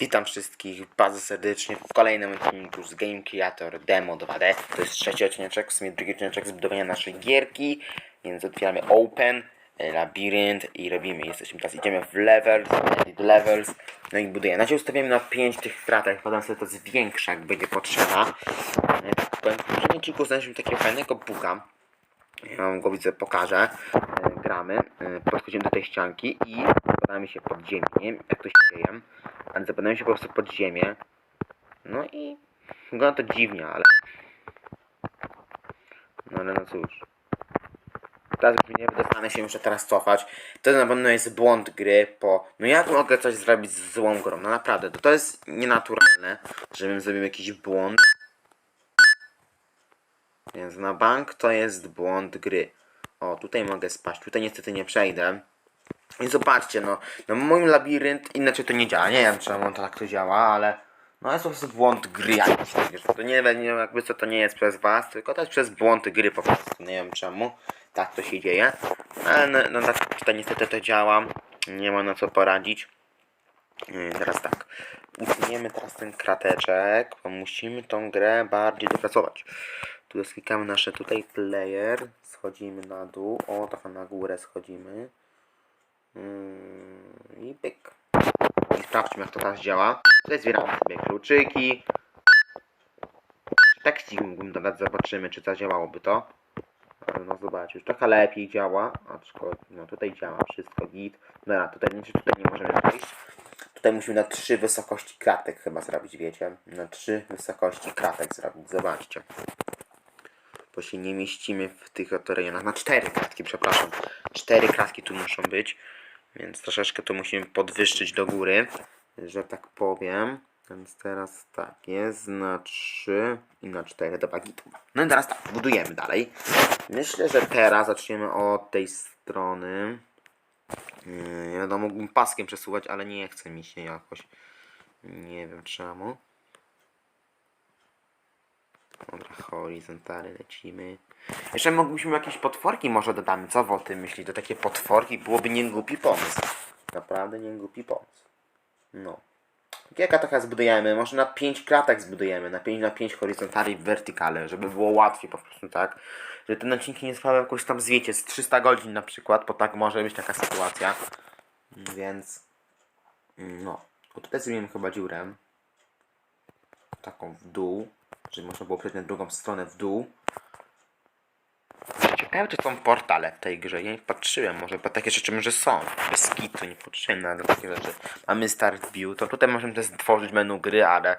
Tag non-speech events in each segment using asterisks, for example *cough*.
Witam wszystkich bardzo serdecznie w kolejnym odcinku z Game Creator Demo 2D. To jest trzeci odcinek, w sumie drugi odcinek zbudowania naszej gierki, więc otwieramy Open, e, Labirynt i robimy. Jesteśmy teraz, idziemy w Levels, Edit Levels, no i budujemy. Na razie ustawimy na 5 tych kratek, potem sobie to zwiększa, jak będzie potrzeba. Powiem, w poprzednim odcinku znaleźliśmy takiego fajnego buga. Ja wam go widzę, pokażę. E, gramy, e, podchodzimy do tej ścianki i zapadamy się pod ziemię. Nie wiem jak to się dzieje, ale zapadamy się po prostu pod ziemię. No i wygląda to dziwnie, ale... No ale no cóż. Teraz nie dostanę się muszę teraz cofać. To na pewno jest błąd gry, po... No jak mogę coś zrobić z złą grą? No naprawdę, to, to jest nienaturalne, żebym zrobił jakiś błąd. Więc na bank to jest błąd gry. O, tutaj mogę spaść, tutaj niestety nie przejdę. I zobaczcie, no, no mój labirynt inaczej to nie działa. Nie wiem, czemu to tak to działa, ale no jest to prostu błąd gry jakiś. że To nie wiem, jakby co to nie jest przez was, tylko to jest przez błąd gry po prostu. Nie wiem czemu tak to się dzieje. Ale no, no tak to niestety to działa. Nie ma na co poradzić. Yy, Teraz tak. Usuniemy teraz ten krateczek, bo musimy tą grę bardziej dopracować. Tu klikamy nasze tutaj player, schodzimy na dół, o trochę na górę schodzimy. Yy, I pyk. I sprawdźmy jak to teraz działa. Tutaj zbieramy sobie kluczyki. Tekstik mógłbym dodać, zobaczymy czy zadziałałoby to. No zobacz, już trochę lepiej działa. Aczkolwiek, no tutaj działa wszystko git. Dobra, tutaj, nie- tutaj nie możemy wejść. Tutaj musimy na trzy wysokości kratek chyba zrobić, wiecie? Na trzy wysokości kratek zrobić, zobaczcie. Bo się nie mieścimy w tych oto rejonach. Na cztery kratki, przepraszam. Cztery kratki tu muszą być. Więc troszeczkę to musimy podwyższyć do góry, że tak powiem. Więc teraz tak, jest na 3 i na 4 do bagitu. No i teraz tak, budujemy dalej. Myślę, że teraz zaczniemy od tej strony. Yy, wiadomo, mógłbym paskiem przesuwać, ale nie chce mi się jakoś. Nie wiem czemu. Dobra, horyzontalnie lecimy. Jeszcze moglibyśmy jakieś potworki może dodamy. Co wy o tym myśli? To takie potworki byłoby nie głupi pomysł. Naprawdę nie głupi pomysł. No. Kilka trochę zbudujemy, może na 5 kratek zbudujemy, na 5 na 5 horizontali w wertykale, żeby było łatwiej po prostu, tak? Żeby ten odcinki nie trwały jakoś tam, wiecie, z 300 godzin na przykład, bo tak może być taka sytuacja. Więc, no. O tutaj zrobimy chyba dziurę. Taką w dół, żeby można było przejść na drugą stronę w dół. Ciekawe, czy są portale w tej grze. Ja nie patrzyłem, może bo takie rzeczy może są. Bez kitu, nie patrzyłem na takie rzeczy. Mamy start view, to tutaj możemy też stworzyć menu gry, ale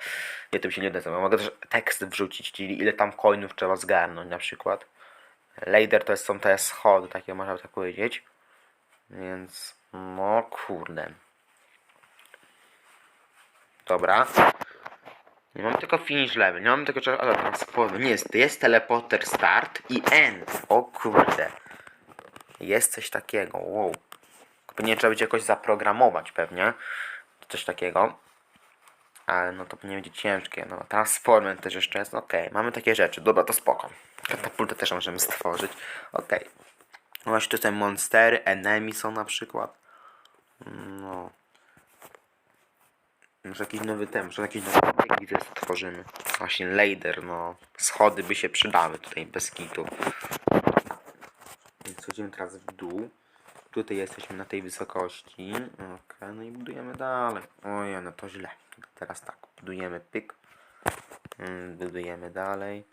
ja tym się nie odezwę. Mogę też tekst wrzucić, czyli ile tam coinów trzeba zgarnąć na przykład. Lader to jest, są te schody, takie można by tak powiedzieć. Więc, no kurde. Dobra. Nie mam tylko finish level, nie mam ale teraz powiem, nie jest, jest teleporter start i end. O kurde. Jest coś takiego, wow. Pewnie trzeba będzie jakoś zaprogramować pewnie. Coś takiego. Ale no to nie będzie ciężkie. No, transformer też jeszcze jest. Okej, mamy takie rzeczy. Dobra, to spoko. Katapultę też możemy stworzyć. Okej. No Właśnie tutaj monstery, enemy są na przykład. No. Może jakiś nowy tem, może jakiś nowy widzę stworzymy. Właśnie lader, no. Schody by się przydały tutaj bez kitu. Więc chodzimy teraz w dół. Tutaj jesteśmy na tej wysokości. Okej, no i budujemy dalej. Ojej, no to źle. Teraz tak, budujemy pyk. Mm, Budujemy dalej.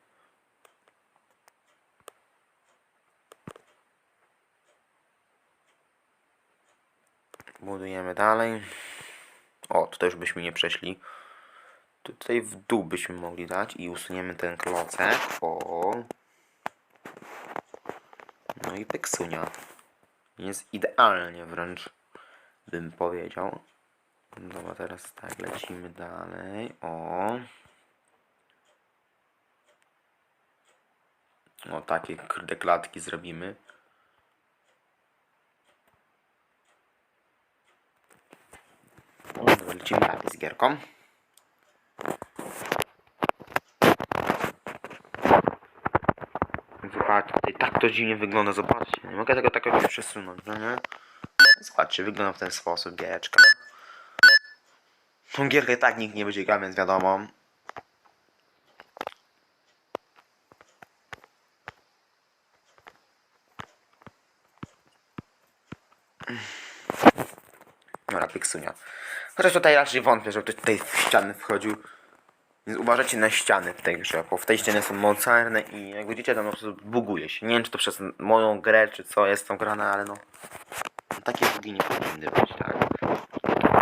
Budujemy dalej. O, tutaj już byśmy nie przeszli. Tutaj w dół byśmy mogli dać i usuniemy ten klocek. O. No i peksunia. Jest idealnie wręcz, bym powiedział. Dobra, teraz tak, lecimy dalej. O. O, takie kurde klatki zrobimy. Dobra, gierką. Zobaczcie, tak to dziwnie wygląda, zobaczcie. Nie mogę tego tak jakoś przesunąć, no nie? Zobaczcie, wygląda w ten sposób giereczka. Tą gierkę tak nikt nie będzie grał, więc wiadomo. Dobra, piksunia. Chociaż tutaj raczej wątpię, żeby ktoś tutaj w ściany wchodził. Więc uważajcie na ściany w tej grze, bo w tej ścianie są mocarne i jak widzicie tam po prostu buguje się. Nie wiem czy to przez moją grę, czy co jest tą grane, ale no... Takie bugi nie powinny być, tak?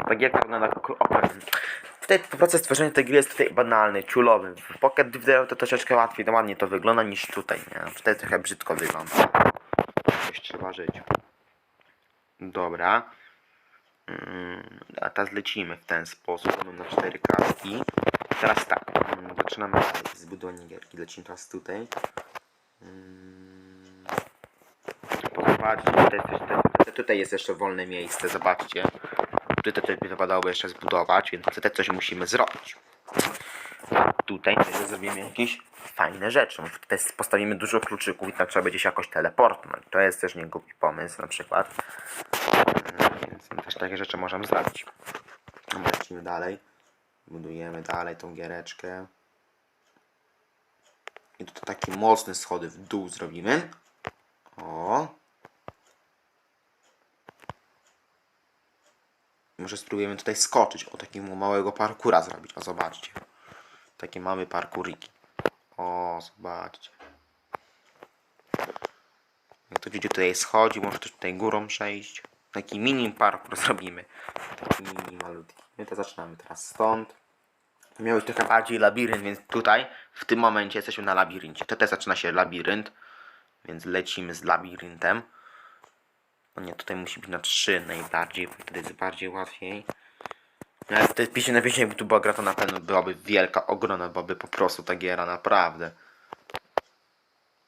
Ta gierka wygląda kr- okej. Tutaj proces tworzenia tej gry jest tutaj banalny, ciulowy. W Pocket Video to troszeczkę łatwiej, to ładnie to wygląda niż tutaj, nie? Tutaj trochę brzydko wygląda. Coś trzeba żyć. Dobra. Mm, A teraz lecimy w ten sposób, mamy na cztery kartki. Teraz tak, mm, zaczynamy z budowania gierki. Lecimy teraz tutaj. Zobaczcie, tutaj tutaj, tutaj, jest jeszcze wolne miejsce, zobaczcie. Tutaj tutaj by wypadałoby jeszcze zbudować, więc tutaj coś musimy zrobić. Tutaj też zrobimy jakieś fajne rzeczy. Tutaj postawimy dużo kluczyków i tak trzeba będzie się jakoś teleportować. To jest też nie głupi pomysł na przykład. Też takie rzeczy możemy zrobić. Lecimy dalej. Budujemy dalej tą giereczkę. I tutaj takie mocne schody w dół zrobimy. O. Może spróbujemy tutaj skoczyć. O takiego małego parkura zrobić. O zobaczcie. Takie małe parkuriki. O, zobaczcie. Jak to widzicie, tutaj schodzi, może też tutaj górą przejść. Taki mini parkour *laughs* zrobimy. Taki mini malutki. My to zaczynamy teraz stąd. Miał być trochę bardziej labirynt, więc tutaj w tym momencie jesteśmy na labiryncie. Tutaj zaczyna się labirynt, więc lecimy z labiryntem. No nie, tutaj musi być na 3 najbardziej, bo wtedy jest bardziej łatwiej. No ale wtedy pisze na wieś, jakby tu była gra, to na pewno byłaby wielka, ogromna, byłaby po prostu ta giera, naprawdę.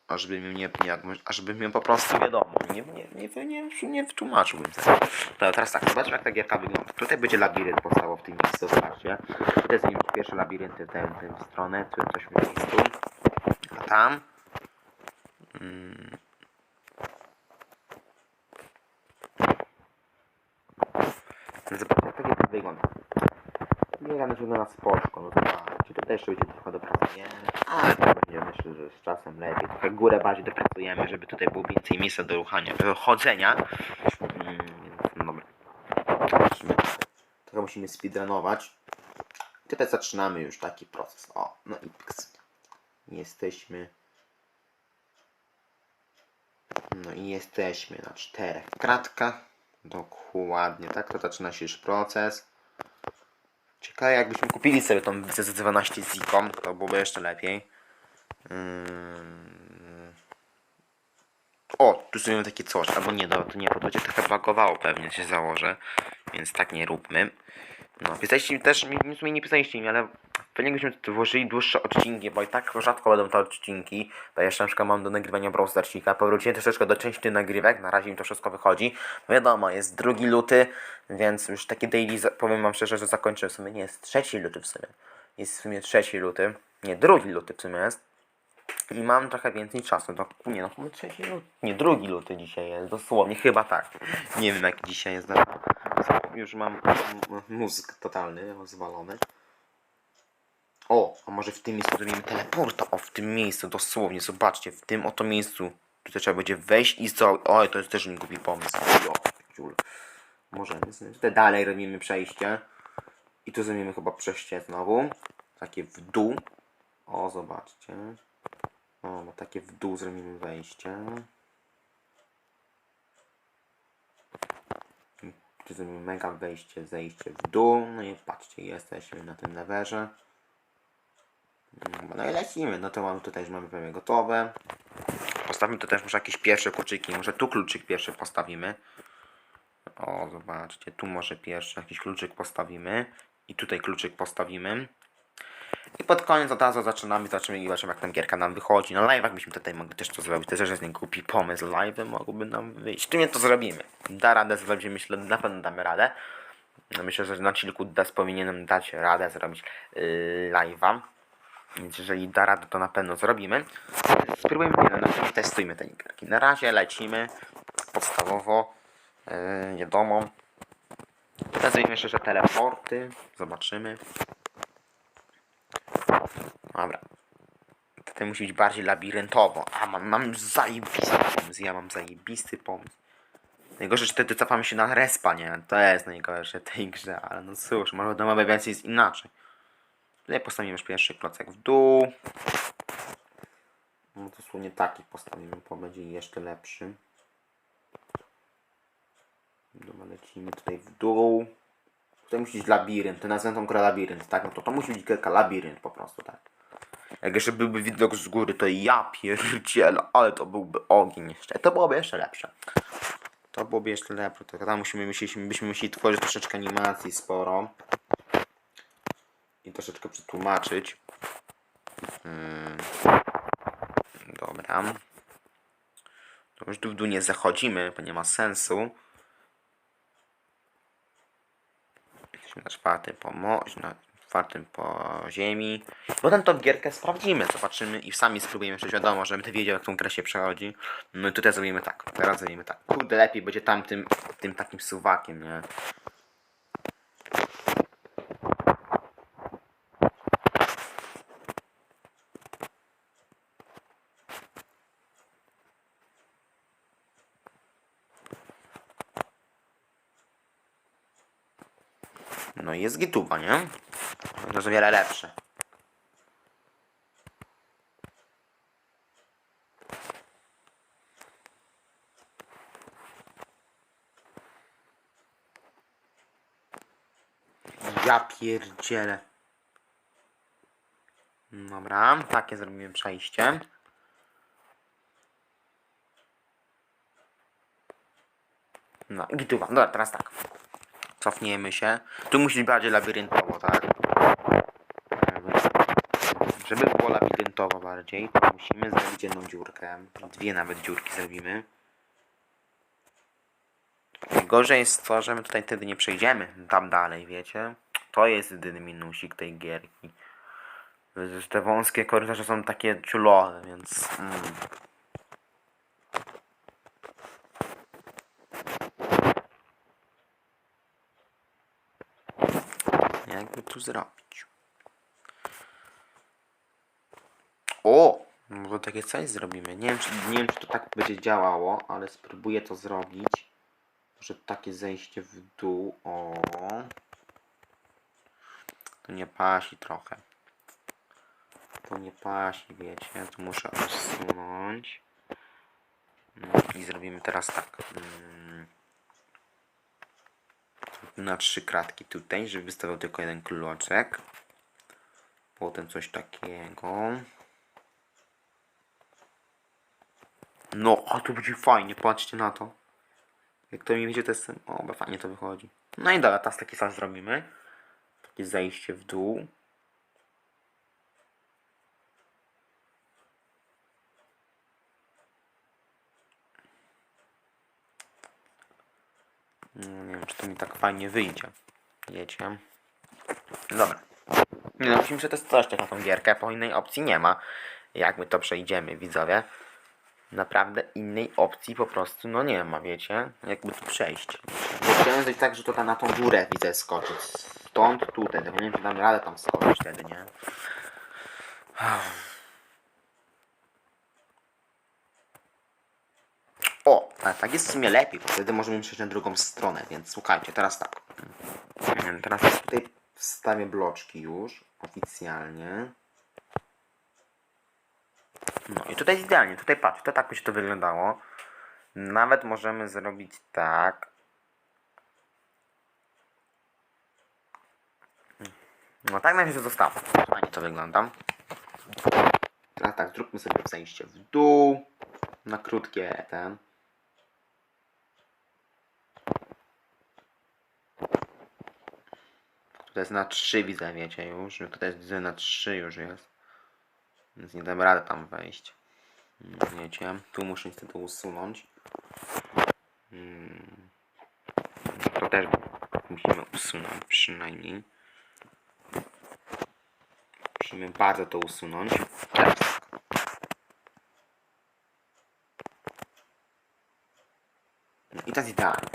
Ażby mi nie, nie ażby mi po prostu wiadomo, nie, nie, nie, nie, nie wytłumaczyłbym tego. To teraz tak, zobaczmy jak ta gierka wygląda. Tutaj będzie labirynt powstało w tym miejscu, zobaczcie. Tutaj są pierwsze labirynty w tę, w tę stronę, tu coś w miejscu. A tam... Mm, No Zobaczcie, jak to gierka wygląda. Gierka wygląda spoczko, no zobaczcie. Tutaj jeszcze będzie trochę dopracujemy. Ale to będzie myślę, że z czasem lepiej. Trochę górę bardziej dopracujemy, żeby tutaj było więcej miejsca do ruchania, do chodzenia. Mm, no dobra. Musimy, trochę musimy speedrunować. Tutaj zaczynamy już taki proces. O, no i pyks. Jesteśmy. No i jesteśmy na czterech kratkach. Dokładnie, tak to zaczyna się już proces. Ciekawe jakbyśmy kupili sobie tą WC12 z to byłoby jeszcze lepiej. Ym. O, tu mamy takie coś, albo nie, dobra, to nie, bo to będzie trochę bagowało pewnie, się założę. Więc tak nie róbmy. No, pisaliście mi też, mi, w sumie nie pisaliście mi, ale pewnie byśmy włożyli dłuższe odcinki, bo i tak rzadko będą te odcinki. Bo jeszcze na przykład mam do nagrywania Brawl Starsika. Powróciłem troszeczkę do części nagrywek, na razie mi to wszystko wychodzi. No wiadomo, jest 2 luty, więc już takie daily, powiem wam szczerze, że zakończę w sumie, nie, jest 3 luty w sumie. Jest w sumie 3 luty, nie, 2 luty w sumie jest. I mam trochę więcej czasu, to nie no, chyba trzeci luty, nie, drugi luty dzisiaj jest, dosłownie, chyba tak. Nie wiem jaki dzisiaj jest, no. już mam mózg totalny, rozwalony. O, a może w tym miejscu zrobimy teleporta, o w tym miejscu, dosłownie, zobaczcie, w tym oto miejscu. Tutaj trzeba będzie wejść i co, oj, to jest też nie głupi pomysł. O, ciul. Możemy, sobie- tutaj dalej robimy przejście. I tu zrobimy chyba przejście znowu, takie w dół. O, zobaczcie. O, takie w dół zrobimy wejście. Tu zrobimy mega wejście, zejście w dół. No i patrzcie, jesteśmy na tym lewerze. No i lecimy. No to mamy tutaj już mamy prawie gotowe. Postawmy tu też może jakieś pierwsze kluczyki. Może tu kluczyk pierwszy postawimy. O, zobaczcie, tu może pierwszy jakiś kluczyk postawimy. I tutaj kluczyk postawimy. I pod koniec od razu zaczynamy, zaczynamy i zobaczymy jak tam gierka nam wychodzi. Na live'ach byśmy tutaj mogli też to zrobić. To też jest nie głupi pomysł. Live'y mogłyby nam wyjść. Tu nie to zrobimy. Da radę zrobić, myślę, na pewno damy radę. No myślę, że na kilku des powinienem dać radę zrobić yy, live'a. Więc jeżeli da radę, to na pewno zrobimy. Spróbujmy, nie, no, testujmy te gierki. Na razie lecimy podstawowo, yy, wiadomo. Zrobimy jeszcze że teleporty. Zobaczymy. Dobra. Tutaj musi być bardziej labiryntowo. A, mam, mam zajebisty pomysł. Ja mam zajebisty pomysł. Najgorsze, że wtedy cofamy się na respa, nie? To jest najgorsze w tej grze, ale no cóż, może w domowej wersji jest inaczej. Tutaj postawimy pierwszy klocek w dół. No dosłownie taki postawimy, bo będzie jeszcze lepszy. Dobra, lecimy tutaj w dół. Tutaj musi być labirynt, nazwę tą grę labirynt, tak? No to to musi być gierka labirynt po prostu, tak? Jak jeszcze byłby widok z góry, to ja pierdzielę, ale to byłby ogień jeszcze. To byłoby jeszcze lepsze. To byłoby jeszcze lepsze. To tam musimy, musieliśmy, byśmy musieli tworzyć troszeczkę animacji sporo. I troszeczkę przetłumaczyć. Mm. Dobra. To już tu w dół nie zachodzimy, bo nie ma sensu. Jesteśmy na czwartym pomo na czwartym poziemi. Potem tą gierkę sprawdzimy, zobaczymy i sami spróbujemy, przecież wiadomo, żebym ty wiedział jak tą grę się przechodzi. No i tutaj zrobimy tak, teraz zrobimy tak. Kurde, lepiej będzie tam tym, tym takim suwakiem, nie? No i jest gituba, nie? To jest o wiele lepsze. Ja pierdzielę. Dobra, takie zrobimy przejście. No gituba. Dobra, teraz tak. Cofniemy się. Tu musi być bardziej labiryntowo, tak? Żeby było labiryntowo bardziej, to musimy zrobić jedną dziurkę. Dwie nawet dziurki zrobimy. Najgorzej jest to, że my tutaj wtedy nie przejdziemy tam dalej, wiecie? To jest jedyny minusik tej gierki. Te wąskie korytarze są takie ciulowe, więc... Mm. Jakby tu zrobić? O! Może takie coś zrobimy. Nie wiem, czy, nie wiem, czy to tak będzie działało, ale spróbuję to zrobić. Może takie zejście w dół. O. To nie pasi trochę. To nie pasi, wiecie. Tu muszę usunąć. No I zrobimy teraz tak. Na trzy kratki tutaj, żeby wystawiał tylko jeden kluczek. Potem coś takiego. No, a tu będzie fajnie, patrzcie na to. Jak to mi wiecie, to jest... O, fajnie to wychodzi. No i dobra, teraz taki sam zrobimy. Takie zejście w dół. Nie wiem, czy to mi tak fajnie wyjdzie. Wiecie. Dobra. Nie no, musimy przetestować na tą gierkę, bo innej opcji nie ma. Jak my to przejdziemy, widzowie. Naprawdę innej opcji po prostu, no nie ma, wiecie. Jakby tu przejść. Chciałem zrobić tak, że to tam na tą górę widzę skoczyć. Stąd tutaj, tylko nie wiem, czy dam radę tam skoczyć wtedy, nie? O, ale tak jest w sumie lepiej, bo wtedy możemy przejść na drugą stronę, więc słuchajcie, teraz tak. Mm, Teraz tutaj wstawię bloczki już, oficjalnie. No i tutaj jest idealnie, tutaj patrz, to tak by się to wyglądało. Nawet możemy zrobić tak. No tak na razie zostało. Fajnie to wygląda. Teraz tak, zróbmy sobie zejście w dół. Na krótkie ten. To jest na 3 widzę, wiecie już. Tutaj jest widzę na 3 już jest. Więc nie dam rady tam wejść. Wiecie, tu muszę niestety usunąć. Mm. To też musimy usunąć przynajmniej. Musimy bardzo to usunąć. I teraz idealnie.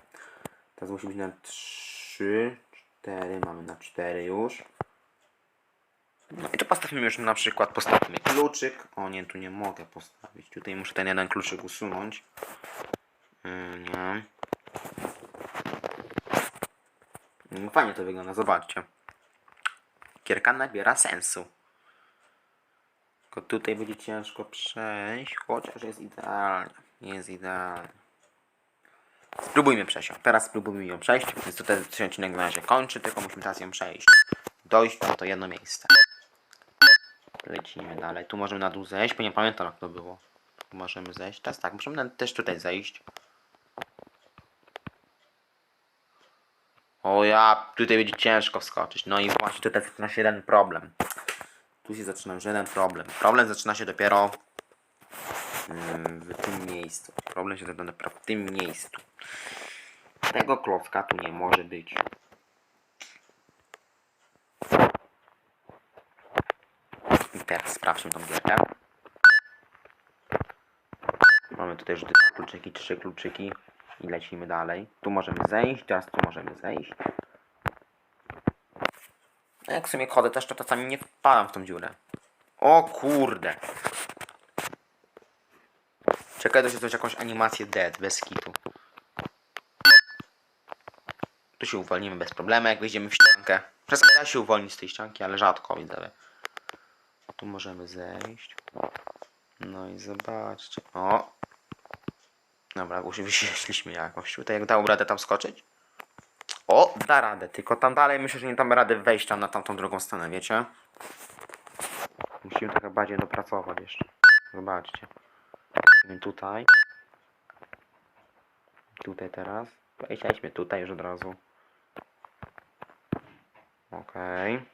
Teraz musi być na 3 trzy, cztery, mamy na cztery już. No i tu postawimy już na przykład, postawimy kluczyk. O nie, tu nie mogę postawić. Tutaj muszę ten jeden kluczyk usunąć. Yy, nie. No, Fajnie to wygląda, zobaczcie. Gierka nabiera sensu. Tylko tutaj będzie ciężko przejść, chociaż jest idealnie. Jest idealnie. Spróbujmy przejść. ją. Teraz spróbujmy ją przejść, więc tutaj ten odcinek na razie kończy, tylko musimy teraz ją przejść. Dojść na to jedno miejsce. Lecimy dalej. Tu możemy na dół zejść, bo nie pamiętam jak to było. Tu możemy zejść. Teraz tak, możemy też tutaj zejść. O ja, tutaj będzie ciężko wskoczyć. No i właśnie tutaj zaczyna się jeden problem. Tu się zaczyna już jeden problem. Problem zaczyna się dopiero w tym miejscu. Problem się zaczyna w tym miejscu. Tego klocka tu nie może być. I teraz sprawdźmy tą gierkę. Mamy tutaj już dwa kluczyki, trzy kluczyki i lecimy dalej. Tu możemy zejść, teraz tu możemy zejść. No Jak w sumie chodzę też, to czasami nie wpadam w tą dziurę. O kurde. Czekaj, to się coś jakąś animację dead, bez kitu. Tu się uwolnimy bez problemu, jak wejdziemy w ściankę. Czasami da się uwolnić z tej ścianki, ale rzadko widzę. Tu możemy zejść. No i zobaczcie. O! Dobra, już wyszliśmy jakoś. Tutaj jak dał radę tam skoczyć? O, da radę, tylko tam dalej myślę, że nie damy rady wejść tam na tamtą drugą stronę, wiecie? Musimy trochę bardziej dopracować jeszcze. Zobaczcie. Tutaj. Tutaj teraz. Wejdźmy tutaj już od razu. Okej.